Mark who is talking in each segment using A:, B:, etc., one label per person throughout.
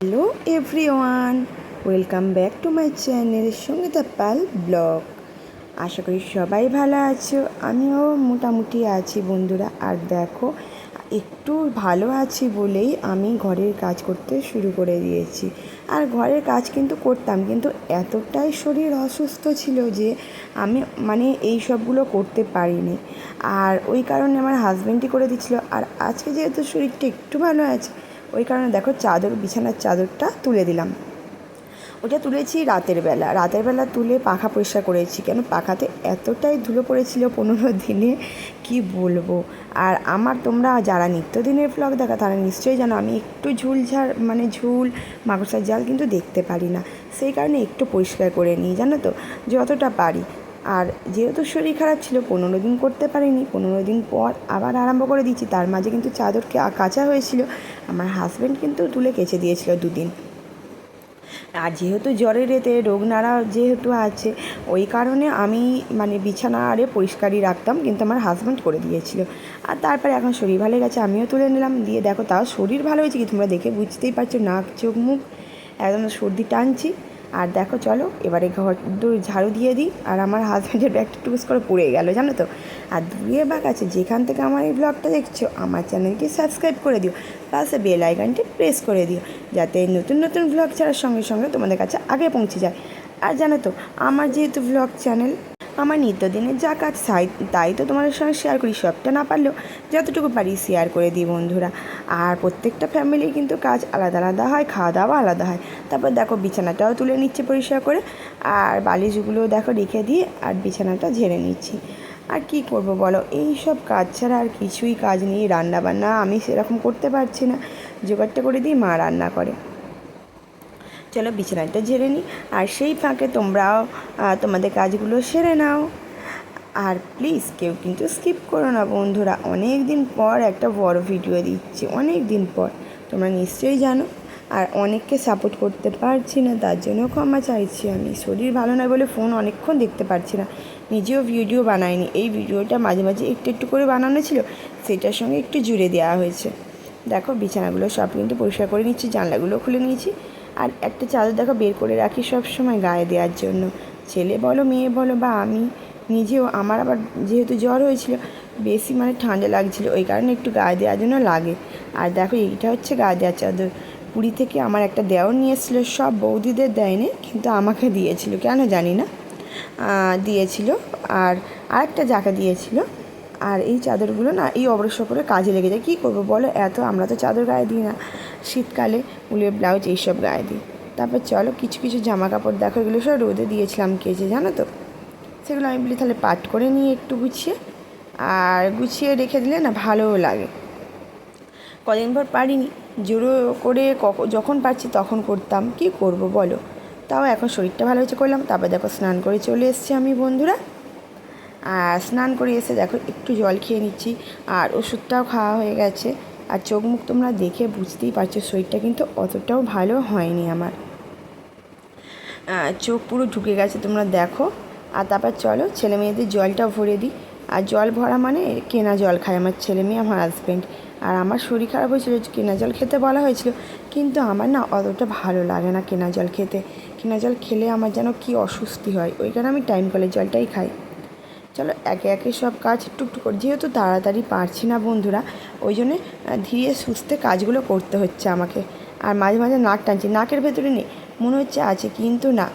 A: Hello everyone welcome back to my channel Sangeeta Pal blog আশা করি সবাই ভালো আছো, আমিও মোটামুটি আছি বন্ধুরা। আর দেখো, একটু ভালো আছি বলেই আমি ঘরের কাজ করতে শুরু করে দিয়েছি। আর ঘরের কাজ কিন্তু করতাম, কিন্তু এতটাই শরীর অসুস্থ ছিল যে আমি মানে এই সবগুলো করতে পারিনি। আর ওই কারণে আমার হাজব্যান্ডই করে দিচ্ছিল। আর আজকে যেহেতু শরীরটা একটু ভালো আছে ওই কারণে দেখো চাদর, বিছানার চাদরটা তুলে দিলাম। ওটা তুলেছি রাতের বেলা। রাতের বেলা তুলে পাখা পরিষ্কার করেছি। কেন? পাখাতে এতটাই ধুলো পড়েছিল পনেরো দিনে, কি বলব? আর আমার তোমরা যারা নিত্যদিনের ব্লগ দেখা, তারা নিশ্চয়ই জানো আমি একটু ঝুল ঝাড় মানে ঝুল, মাকড়সার জাল কিন্তু দেখতে পারি না। সেই কারণে একটু পরিষ্কার করে নিই, জানো তো? যতটা পারি। আর যেহেতু শরীর খারাপ ছিল, পনেরো দিন করতে পারিনি, পনেরো দিন পর আবার আরম্ভ করে দিচ্ছি তার মাঝে কিন্তু চাদরকে কাঁচা হয়েছিল, আমার হাজব্যান্ড কিন্তু তুলে কেচে দিয়েছিল দুদিন। আর যেহেতু জ্বরের এতে রোগ নাড়া যেহেতু আছে, ওই কারণে আমি মানে বিছানা আরে পরিষ্কারই রাখতাম, কিন্তু আমার হাজব্যান্ড করে দিয়েছিল। আর তারপরে এখন শরীর ভালো গেছে আমিও তুলে নিলাম। দিয়ে দেখো, তাও শরীর ভালো হয়েছে কি তোমরা দেখে বুঝতেই পারছ, নাক, চোখ, মুখ, একদম সর্দি টানছি। আর দেখো, চলো, এবারে ঘর দূর ঝাড়ু দিয়ে দিই। আর আমার হাজব্যান্ডের ব্যাগটা টুকুস করে পড়ে গেল, জানো তো? আর দূরে বাঘ আছে, যেখান থেকে আমার এই ব্লগটা দেখছ, আমার চ্যানেলকে সাবস্ক্রাইব করে দিও। পাশে বেল আইকনটি প্রেস করে দিও, যাতে নতুন নতুন ব্লগ ছাড়ার সঙ্গে সঙ্গে তোমাদের কাছে আগে পৌঁছে যায়। আর জানো তো, আমার যেহেতু ব্লগ চ্যানেল আমার নিত্যদিনের যা কাজ, তাই তো তোমাদের সঙ্গে শেয়ার করি, সবটা না পারলেও যতটুকু পারি শেয়ার করে দিই বন্ধুরা। আর প্রত্যেকটা ফ্যামিলির কিন্তু কাজ আলাদা আলাদা হয় খাওয়া দাওয়া আলাদা হয়। তারপর দেখো বিছানাটাও তুলে নিচ্ছে পরিষ্কার করে, আর বালিশগুলো দেখো রেখে দিয়ে আর বিছানাটা ঝেড়ে নিচ্ছি। আর কি করব বলো? এই সব কাজ ছাড়া আর কিছুই কাজ নেই রান্না বান্না আমি সেরকম করতে পারছি না। জোগাড়টা করে দিই মা রান্না করে। চলো বিছানাটা ঝেড়ে নিই, আর সেই ফাঁকে তোমরাও তোমাদের কাজগুলো সেরে নাও। আর প্লিজ কেউ কিন্তু স্কিপ করো না বন্ধুরা অনেক দিন পর একটা বড় ভিডিও দিচ্ছি অনেক দিন পর, তোমরা নিশ্চয়ই জানো। আর অনেককে সাপোর্ট করতে পারছি না, তার জন্য ক্ষমা চাইছি আমি। শরীর ভালো নয় বলে ফোন অনেকক্ষণ দেখতে পারছি না। নিজেও ভিডিও বানাইনি। এই ভিডিওটা মাঝে মাঝে একটু একটু করে বানানো ছিল, সেটার সঙ্গে একটু জুড়ে দেওয়া হয়েছে। দেখো, বিছানাগুলো সব কিন্তু পরিষ্কার করে নিচ্ছি, জানলাগুলো খুলে নিয়েছি। আর একটা চাদর দেখো, বের করে রাখি সব সময় গায়ে দেওয়ার জন্য। ছেলে বলো, মেয়ে বলো বা আমি, নিজেও। আমার আবার যেহেতু জ্বর হয়েছিল, বেশি মানে ঠান্ডা লাগছিল, ওই কারণে একটু গায়ে দেওয়ার জন্য লাগে। আর দেখো, এইটা হচ্ছে গায়ে দেওয়ার চাদর। পুরী থেকে আমার একটা দেওয়ার নিয়ে এসেছিল, সব বৌদিদের দেয়নি, কিন্তু আমাকে দিয়েছিল। কেন জানি না। দিয়েছিল, আর আরেকটা যাকে দিয়েছিল, আর এই চাদরগুলো না, এই অবশ্য করে কাজে লেগে যায়। কী করব বলো? এত, আমরা তো চাদর গায়ে দিই না। শীতকালে উলের ব্লাউজ এইসব গায়ে দিই। তারপর চলো, কিছু কিছু জামা কাপড় দেখো, এগুলো সব রোদে দিয়েছিলাম কেজে জানো তো? সেগুলো আমি বলি, তাহলে পাট করে নিয়ে একটু গুছিয়ে, আর গুছিয়ে রেখে দিলে না ভালোও লাগে। কদিন পর পারিনি। জোরো করে যখন পারছি তখন করতাম। কি করব বলো? তাও এখন শরীরটা ভালো হয়েছে করলাম। তারপর দেখো স্নান করে চলে এসছি আমি বন্ধুরা। আর স্নান করে এসে দেখো একটু জল খেয়ে নিচ্ছি। আর ওষুধটাও খাওয়া হয়ে গেছে। আর চোখ মুখ তোমরা দেখে বুঝতেই পারছ শরীরটা কিন্তু অতটাও ভালো হয়নি আমার। চোখ পুরো ঢুকে গেছে তোমরা দেখো। আর তারপর চলো ছেলে মেয়েদের জলটা ভরে দিই। আর জল ভরা মানে কেনা জল খায় আমার ছেলে মেয়ে, আমার হাজব্যান্ড আর আমার শরীর খারাপ হয়েছিল, কেনা জল খেতে বলা হয়েছিল, কিন্তু আমার না অতটা ভালো লাগে না কেনা জল খেতে। কেনা জল খেলে আমার যেন কি অস্বস্তি হয়, ওই কারণে আমি টাইম কলের জলটাই খাই। চলো, একে একে সব কাজ টুকটুক করে, যেহেতু তাড়াতাড়ি পারছি না বন্ধুরা, ওই জন্যে ধীরে সুস্থে কাজগুলো করতে হচ্ছে আমাকে। আর মাঝে মাঝে নাক টানছি, নাকের ভেতরে নেই, মনে হচ্ছে আছে, কিন্তু না।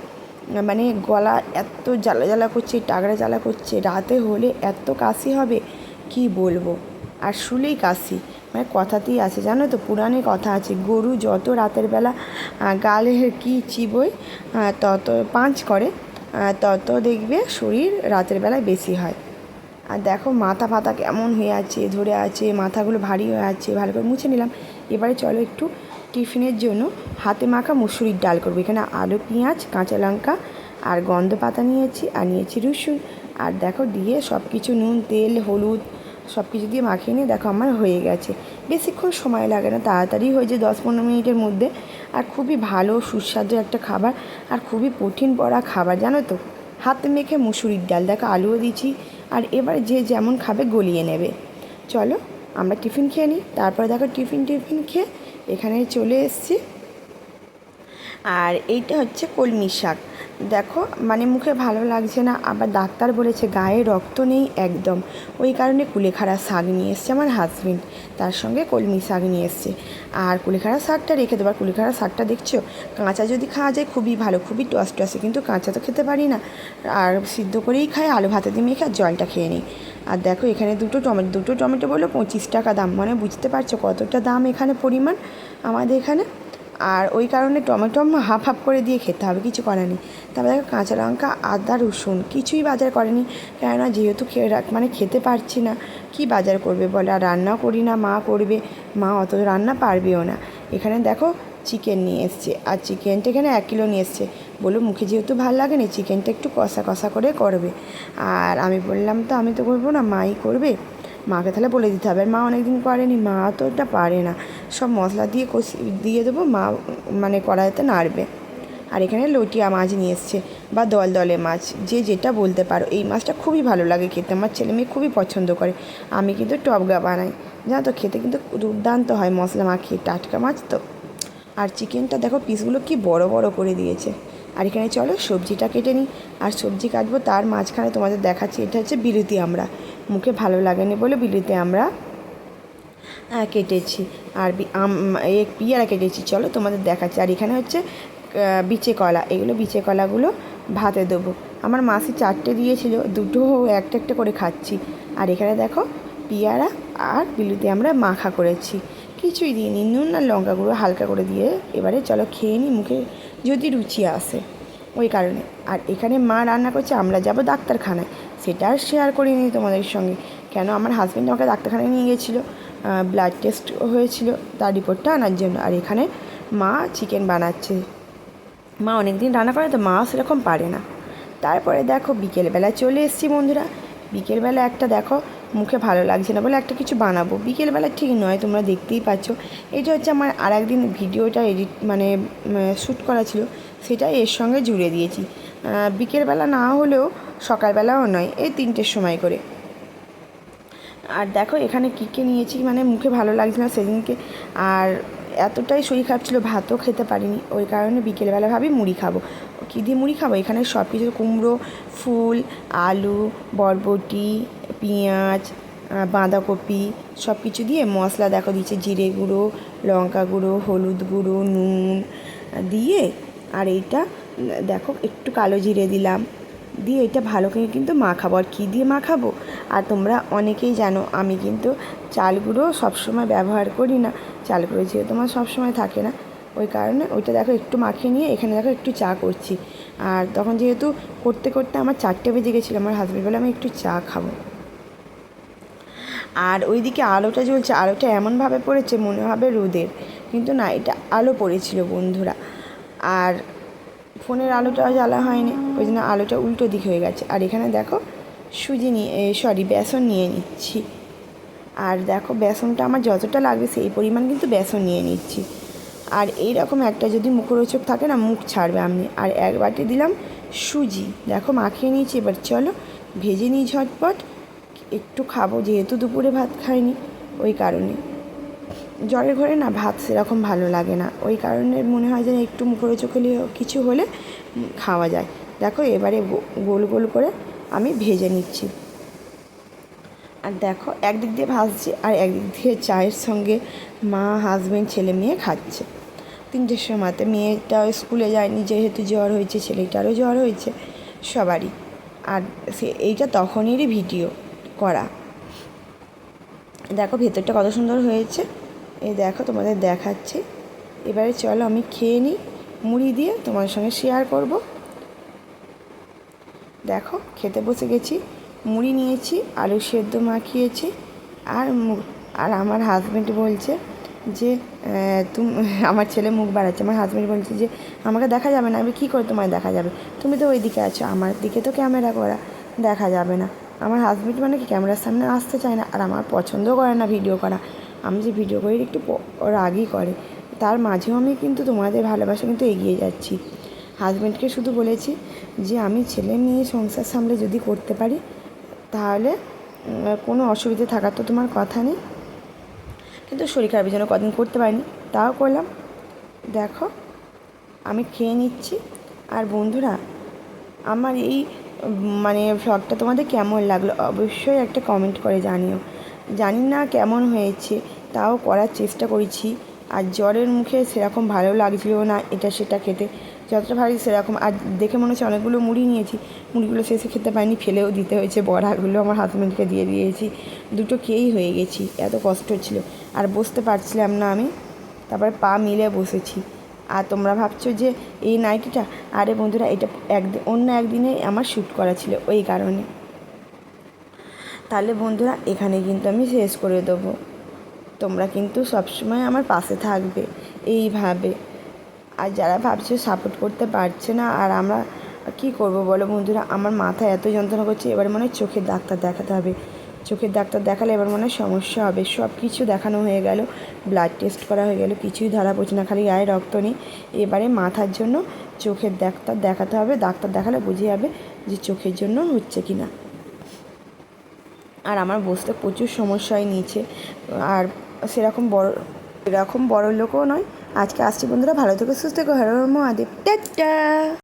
A: মানে গলা এত জ্বালা জ্বালা করছে টাগড়া জ্বালা করছে, রাতে হলে এত কাশি হবে, কি বলব? আর শুলেই কাশি। মানে কথাতেই আছে, জানো তো? পুরাণে কথা আছে, গরু যত রাতের বেলা গালে কি চিবোয় তত পাঁচ করে তত দেখবে শরীর রাতের বেলায় বেশি হয়। আর দেখো মাথা ফাতা কেমন হয়ে আছে, ধরে আছে, মাথাগুলো ভারী হয়ে আছে, ভালো করে মুছে নিলাম। এবারে চলো একটু টিফিনের জন্য হাতে মাখা মুসুরির ডাল করব। এখানে আলু, পেঁয়াজ, কাঁচা লঙ্কা আর গন্ধ পাতা নিয়েছি, আর নিয়েছি রসুন। আর দেখো দিয়ে সব কিছু নুন, তেল, হলুদ সব কিছু দিয়ে মাখিয়ে নিয়ে দেখো আমার হয়ে গেছে। বেশিক্ষণ সময় লাগে না, তাড়াতাড়ি হয়ে যায় দশ পনেরো মিনিটের মধ্যে। আর খুবই ভালো, সুস্বাদু একটা খাবার আর খুবই কঠিন পড়া খাবার, জানো তো? হাতে মেখে মুসুরির ডাল, দেখো আলুও দিচ্ছি আর এবার যে যেমন খাবে গলিয়ে নেবে। চলো আমরা টিফিন খেয়ে নিই। তারপরে দেখো টিফিন টিফিন খেয়ে এখানে চলে এসছি। আর এইটা হচ্ছে কলমি শাক। দেখো মানে মুখে ভালো লাগছে না, আবার ডাক্তার বলেছে গায়ে রক্ত নেই একদম। ওই কারণে কুলেখাড়া শাক নিয়ে এসছে আমার হাজবেন্ড তার সঙ্গে কলমি শাক নিয়ে এসছে। আর কুলেখাড়া শাকটা রেখে দেবার কুলেখাড়া শাকটা দেখছ? কাঁচা যদি খাওয়া যায় খুবই ভালো, খুবই টস টসে কিন্তু কাঁচা তো খেতে পারি না। আর সিদ্ধ করেই খাই, আলু ভাতে দিয়ে মেখে আর জলটা খেয়ে নিই। আর দেখো, এখানে দুটো টমেটো দুটো টমেটো বলল পঁচিশ টাকা দাম। মানে বুঝতে পারছ কতটা দাম এখানে পরিমাণ আমাদের এখানে? আর ওই কারণে টমেটো হাফ হাফ করে দিয়ে খেতে হবে, কিছু করার নেই। তারপরে দেখো কাঁচা লঙ্কা, আদা, রসুন, কিছুই বাজার করেনি। কেননা যেহেতু মানে খেতে পারছি না, কি বাজার করবে বলে? আর রান্নাও করি না, মা করবে, মা অত রান্না পারবেও না। এখানে দেখো চিকেন নিয়ে এসছে, আর চিকেনটা এখানে এক কিলো নিয়ে এসছে। বলল মুখে যেহেতু ভালো লাগে না চিকেনটা একটু কষা কষা করে করবে। আর আমি বললাম তো আমি তো করব না, মাই করবে। মাকে তাহলে বলে দিতে হবে। মা অনেকদিন করেনি, মা তো এটা পারে না। সব মশলা দিয়ে কষি, দিয়ে দেবো, মা মানে কড়াইতে নাড়বে। আর এখানে লটিয়া মাছ নিয়ে এসছে, বা দল দলে মাছ, যে যেটা বলতে পারো। এই মাছটা খুবই ভালো লাগে খেতে, আমার ছেলে মেয়ে খুবই পছন্দ করে। আমি কিন্তু টবগা বানাই। জানো তো, খেতে কিন্তু দুর্দান্ত হয় মশলা মাখিয়ে, টাটকা মাছ তো। আর চিকেনটা দেখো পিসগুলো কি বড় বড় করে দিয়েছে। আর এখানে চলো, সবজিটা কেটে নিই। আর সবজি কাটবো, তার মাঝখানে তোমাদের দেখাচ্ছি, এটা হচ্ছে বিরতি আমরা। মুখে ভালো লাগেনি বলে বিরতি আমরা কেটেছি। আর পিয়ারা কেটেছি, চলো তোমাদের দেখাচ্ছি। আর এখানে হচ্ছে বিচে কলা, এগুলো বিচে কলাগুলো ভাতে দেবো। আমার মাসি চারটে দিয়েছিল, দুটো একটা একটা করে খাচ্ছি। আর এখানে দেখো, পিয়ারা আর বিলুতে আমরা মাখা করেছি। কিছুই দিইনি, নুন আর লঙ্কা গুঁড়ো হালকা করে দিয়ে এবারে চলো খেয়ে নিই, মুখে যদি রুচি আসে ওই কারণে। আর এখানে মা রান্না করছে, আমরা যাব ডাক্তারখানায়। সেটা আর শেয়ার করিনি তোমাদের সঙ্গে। কেন? আমার হাজব্যান্ড আমাকে ডাক্তারখানায় নিয়ে গেছিল ব্লাড টেস্ট হয়েছিল, তার রিপোর্টটা আনার জন্য। আর এখানে মা চিকেন বানাচ্ছে। মা অনেক দিন রান্না করে তো মা সেরকম পারে না। তারপরে দেখো বিকেলবেলা চলে এসেছি বন্ধুরা। বিকেলবেলা একটা দেখো মুখে ভালো লাগছে না বলে একটা কিছু বানাবো। বিকেলবেলা ঠিক নয়, তোমরা দেখতেই পাচ্ছ। এটা হচ্ছে আমার আর একদিন ভিডিওটা এডিট মানে শ্যুট করা ছিল, সেটা এর সঙ্গে জুড়ে দিয়েছি। বিকেলবেলা না হলেও সকালবেলাও নয়, এই তিনটের সময় করে। আর দেখো এখানে কী কে নিয়েছি মানে মুখে ভালো লাগছে না সেদিনকে। আর এতটাই শরীর খারাপ ছিল, ভাতও খেতে পারিনি। ওই কারণে বিকেলবেলা ভাবি মুড়ি খাব। কী দিয়ে মুড়ি খাব? এখানে সব কিছু কুমড়ো, ফুল, আলু, বরবটি, পেঁয়াজ বাঁধাকপি, সব কিছু দিয়ে মশলা দেখো দিচ্ছে জিরে গুঁড়ো, লঙ্কা গুঁড়ো, হলুদ গুঁড়ো, নুন দিয়ে আর এইটা দেখো একটু কালো জিরে দিলাম। দিয়ে এটা ভালো করে কিন্তু মাখাবো। আর কী দিয়ে মাখাবো? আর তোমরা অনেকেই জানো, আমি কিন্তু চাল গুঁড়ো সবসময় ব্যবহার করি না। চাল গুঁড়ো যেহেতু আমার সবসময় থাকে না, ওই কারণে ওইটা দেখো একটু মাখিয়ে নিয়ে এখানে দেখো একটু চা করছি। আর তখন যেহেতু করতে করতে আমার চারটে বেজে গেছিল, আমার হাজব্যান্ড বলে আমি একটু চা খাব। আর ওইদিকে আলোটা জ্বলছে, আলোটা এমনভাবে পড়েছে, মনে হবে রোদের। কিন্তু না, এটা আলো পড়েছিল বন্ধুরা। আর ফোনের আলোটাও জ্বালা হয়নি, ওই জন্য আলোটা উল্টো দিক হয়ে গেছে। আর এখানে দেখো সুজি নিয়ে সরি, বেসন নিয়ে নিচ্ছি। আর দেখো, বেসনটা আমার যতটা লাগবে সেই পরিমাণ কিন্তু বেসন নিয়ে নিচ্ছি। আর এই রকম একটা যদি মুখরোচক থাকে না, মুখ ছাড়বে আপনি। আর এক বাটি দিলাম সুজি। দেখো, মাখিয়ে নিয়েছি, এবার চলো ভেজে নিই ঝটপট। একটু খাব, যেহেতু দুপুরে ভাত খাইনি, ওই কারণে। জ্বরের ঘরে না ভাত সেরকম ভালো লাগে না। ওই কারণে মনে হয় যেন একটু মুখরোচক হলে, কিছু হলে খাওয়া যায়। দেখো, এবারে গোল গোল করে আমি ভেজে নিচ্ছি। আর দেখো, একদিক দিয়ে ভাজছে আর একদিক দিয়ে চায়ের সঙ্গে মা হাজব্যান্ড ছেলে মেয়ে খাচ্ছে। তিনটের সময়তে মেয়েটাও স্কুলে যায়নি, যেহেতু জ্বর হয়েছে, ছেলেটারও জ্বর হয়েছে, সবারই। আর সে, এইটা তখনেরই ভিডিও করা। দেখো, ভেতরটা কত সুন্দর হয়েছে। এই দেখো, তোমাদের দেখাচ্ছি। এবারে চলো আমি খেয়ে নিই, মুড়ি দিয়ে তোমার সঙ্গে শেয়ার করব। দেখো, খেতে বসে গেছি, মুড়ি নিয়েছি, আলু সেদ্ধ মাখিয়েছি, আর আর আমার হাজব্যান্ড বলছে যে তুমি, আমার ছেলে মুখ বাড়াচ্ছে। আমার হাজব্যান্ড বলছে যে, আমাকে দেখা যাবে না, আমি কী করে তোমায় দেখা যাবে? তুমি তো ওই দিকে আছো, আমার দিকে তো ক্যামেরা করা, দেখা যাবে না। আমার হাজব্যান্ড মানে কি ক্যামেরার সামনে আসতে চায় না, আর আমার পছন্দও করে না ভিডিও করা। আমি যে ভিডিও করি, একটু রাগই করে। তার মাঝেও আমি কিন্তু তোমাদের ভালোবাসা কিন্তু এগিয়ে যাচ্ছি। হাজব্যান্ডকে শুধু বলেছি যে আমি ছেলে মেয়ে সংসার সামলে যদি করতে পারি, তাহলে কোনো অসুবিধে থাকার তো তোমার কথা নেই। কিন্তু শরীর খারাপের জন্য কদিন করতে পারিনি, তাও করলাম। দেখো, আমি খেয়ে নিচ্ছি। আর বন্ধুরা, আমার এই মানে ভ্লগটা তোমাদের কেমন লাগল অবশ্যই একটা কমেন্ট করে জানিও। জানি না কেমন হয়েছে, তাও করার চেষ্টা করেছি। আর জ্বরের মুখে সেরকম ভালো লাগছিল না এটা সেটা খেতে। যতটা ভালো সেরকম। আর দেখে মনে হচ্ছে অনেকগুলো মুড়ি নিয়েছি। মুড়িগুলো শেষে খেতে পারিনি, ফেলেও দিতে হয়েছে। বড়াগুলো আমার হাজব্যান্ডকে দিয়ে দিয়েছি। দুটো খেয়েই হয়ে গেছি। এত কষ্ট হচ্ছিল আর বসতে পারছিলাম না আমি। তারপরে পা মিলে বসেছি। আর তোমরা ভাবছ যে এই নাইটিটা, আরে বন্ধুরা, এটা একদিন অন্য একদিনে আমার শ্যুট করা ছিল ওই কারণে। তাহলে বন্ধুরা, এখানে কিন্তু আমি শেষ করে দেবো। তোমরা কিন্তু সবসময় আমার পাশে থাকবে, এইভাবে। আর যারা ভাবছে সাপোর্ট করতে পারছে না, আর আমরা কি করব বলো বন্ধুরা? আমার মাথা এত যন্ত্রণা করছে, এবার মনে হয় চোখের ডাক্তার দেখাতে হবে। চোখের ডাক্তার দেখালে এবার মনে হয় সমস্যা হবে। সব কিছু দেখানো হয়ে গেল ব্লাড টেস্ট করা হয়ে গেল, কিছুই ধরা পড়ছে না, খালি গায়ে রক্ত নেই। এবারে মাথার জন্য চোখের ডাক্তার দেখাতে হবে, ডাক্তার দেখালে বুঝে যাবে যে চোখের জন্য হচ্ছে কি না। আর আমার বসতে প্রচুর সমস্যা হয় নিচে আর সেরকম বড় এরকম বড় লোকও নয়। আজকে আসছি বন্ধুরা, ভালো থেকে, সুস্থ থেকে। হর হর মহাদেব। টাটা!